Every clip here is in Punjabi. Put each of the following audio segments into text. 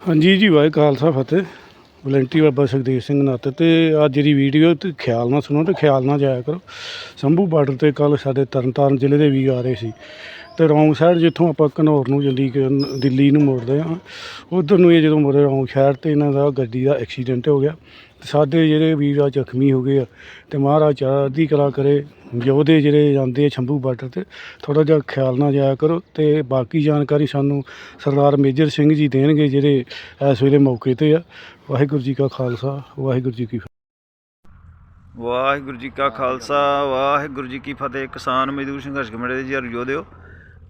ਹਾਂਜੀ ਜੀ ਵਾਹਿ ਖਾਲਸਾ, ਫਤਿਹ। ਵਲੰਟੀ ਬਾਬਾ ਸੁਖਦੇਵ ਸਿੰਘ ਨੱਤ ਤੇ ਅੱਜ ਦੀ ਵੀਡੀਓ ਤੇ ਖਿਆਲ ਨਾਲ ਸੁਣੋ ਤੇ ਖਿਆਲ ਨਾਲ ਜਾਇਆ ਕਰੋ। ਸੰਭੂ ਬਾਰਡਰ ਤੇ ਕੱਲ ਸਾਡੇ ਤਰਨਤਾਰਨ ਜ਼ਿਲ੍ਹੇ ਦੇ ਵੀ ਆ ਰਹੇ ਸੀ। ਤੇ ਰੌਂਗ ਸਾਈਡ ਜਿੱਥੋਂ ਆਪਾਂ ਘਨੌਰ ਨੂੰ ਜਲਦੀ ਦਿੱਲੀ ਨੂੰ ਮੋੜਦੇ ਆ ਉਧਰ ਨੂੰ ਇਹ ਜਦੋਂ ਮੁੜੇ ਰੌਂਗ ਸਾਈਡ ਤੇ ਇਹਨਾਂ ਦਾ ਗੱਡੀ ਦਾ ਐਕਸੀਡੈਂਟ ਹੋ ਗਿਆ। ਸਾਡੇ ਜਿਹੜੇ ਵੀਰ ਆ, ਜ਼ਖਮੀ ਹੋ ਗਏ ਆ। ਤੇ ਮਹਾਰਾਜ ਚੜ੍ਹਦੀ ਕਲਾ ਕਰੇ। ਯੋਧੇ ਜਿਹੜੇ ਜਾਂਦੇ ਆ ਸ਼ੰਭੂ ਬਾਰਡਰ ਤੇ, ਥੋੜ੍ਹਾ ਜਿਹਾ ਖਿਆਲ ਨਾਲ ਜਾਇਆ ਕਰੋ ਅਤੇ ਬਾਕੀ ਜਾਣਕਾਰੀ ਸਾਨੂੰ ਸਰਦਾਰ ਮੇਜਰ ਸਿੰਘ ਜੀ ਦੇਣਗੇ ਜਿਹੜੇ ਇਸ ਵੇਲੇ ਮੌਕੇ ਤੇ ਆ। ਵਾਹਿਗੁਰੂ ਜੀ ਕਾ ਖਾਲਸਾ, ਵਾਹਿਗੁਰੂ ਜੀ ਕੀ ਫਤਿਹ। ਵਾਹਿਗੁਰੂ ਜੀ ਕਾ ਖਾਲਸਾ, ਵਾਹਿਗੁਰੂ ਜੀ ਕੀ ਫਤਿਹ। ਕਿਸਾਨ ਮਜ਼ਦੂਰ ਸੰਘਰਸ਼ ਕਮੇਟੀ ਦੇ ਜੀ ਯੋਧਿਓ।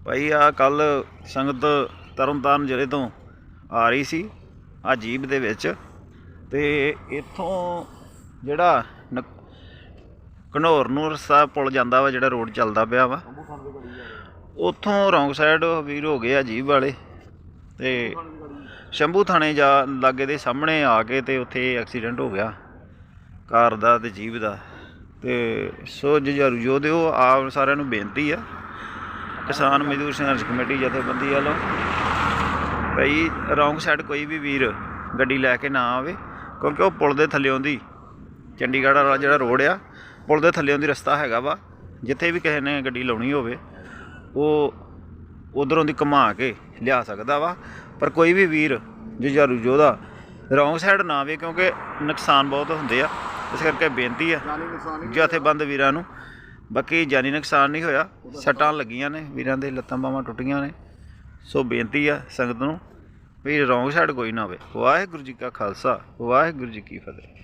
ਭਾਈ ਆ ਕੱਲ ਸੰਗਤ ਤਰਨਤਾਰਨ ਜ਼ਿਲ੍ਹੇ ਤੋਂ ਆ ਰਹੀ ਸੀ ਆ ਜੀਬ ਦੇ ਵਿੱਚ। ਤੇ ਇੱਥੋਂ ਜਿਹੜਾ ਨ- ਘਨੌਰ ਨੂੰ ਰਸਤਾ ਪੁਲ ਜਾਂਦਾ ਵਾ ਜਿਹੜਾ ਰੋਡ ਚੱਲਦਾ ਪਿਆ ਵਾ। ਉੱਥੋਂ ਰੌਂਗ ਸਾਈਡ ਵੀਰ ਹੋ ਗਏ ਆ ਜੀਬ ਵਾਲੇ ਤੇ ਸ਼ੰਭੂ ਥਾਣੇ ਜਾ ਲਾਗੇ ਦੇ ਸਾਹਮਣੇ ਆ ਕੇ ਤੇ ਉੱਥੇ ਐਕਸੀਡੈਂਟ ਹੋ ਗਿਆ। ਕਾਰ ਦਾ ਤੇ ਜੀਵ ਦਾ ਤੇ ਸੋ ਜੁਝਾਰੂ ਯੋਧਿਓ ਆਪ ਸਾਰਿਆਂ ਨੂੰ ਬੇਨਤੀ ਆ। ਕਿਸਾਨ ਮਜ਼ਦੂਰ ਸੰਘਰਸ਼ ਕਮੇਟੀ ਜਥੇਬੰਦੀ ਵੱਲੋਂ ਭਈ ਰੌਂਗ ਸਾਈਡ ਕੋਈ ਵੀ ਵੀਰ ਗੱਡੀ ਲੈ ਕੇ ਨਾ ਆਵੇ ਕਿਉਂਕਿ ਉਹ ਪੁਲ ਦੇ ਥੱਲੇ ਆਉਂਦੀ। ਚੰਡੀਗੜ੍ਹ ਵਾਲਾ ਜਿਹੜਾ ਰੋਡ ਆ ਪੁਲ ਦੇ ਥੱਲਿਓਂ ਦੀ ਰਸਤਾ ਹੈਗਾ ਵਾ ਜਿੱਥੇ ਵੀ ਕਿਸੇ ਨੇ ਗੱਡੀ ਲਾਉਣੀ ਹੋਵੇ ਉਹ ਉਧਰੋਂ ਦੀ ਘੁਮਾ ਕੇ ਲਿਆ ਸਕਦਾ ਵਾ। ਪਰ ਕੋਈ ਵੀ ਵੀਰ ਜੁਝਾਰੂ ਯੋਧਾ ਰੌਂਗ ਸਾਈਡ ਨਾ ਆਵੇ ਕਿਉਂਕਿ ਨੁਕਸਾਨ ਬਹੁਤ ਹੁੰਦੇ ਆ। ਇਸ ਕਰਕੇ ਬੇਨਤੀ ਆ ਜਥੇਬੰਦ ਵੀਰਾਂ ਨੂੰ। ਬਾਕੀ ਜਾਨੀ ਨੁਕਸਾਨ ਨਹੀਂ ਹੋਇਆ। ਸੱਟਾਂ ਲੱਗੀਆਂ ਨੇ ਵੀਰਾਂ ਦੇ ਲੱਤਾਂ ਬਾਹਾਂ ਟੁੱਟੀਆਂ ਨੇ। ਸੋ ਬੇਨਤੀ ਆ ਸੰਗਤ ਨੂੰ ਵੀ ਰੌਂਗ ਸਾਈਡ ਕੋਈ ਨਾ ਹੋਵੇ ਵਾਹਿਗੁਰੂ ਜੀ ਕਾ ਖਾਲਸਾ ਵਾਹਿਗੁਰੂ ਜੀ ਕੀ ਫਤਿਹ।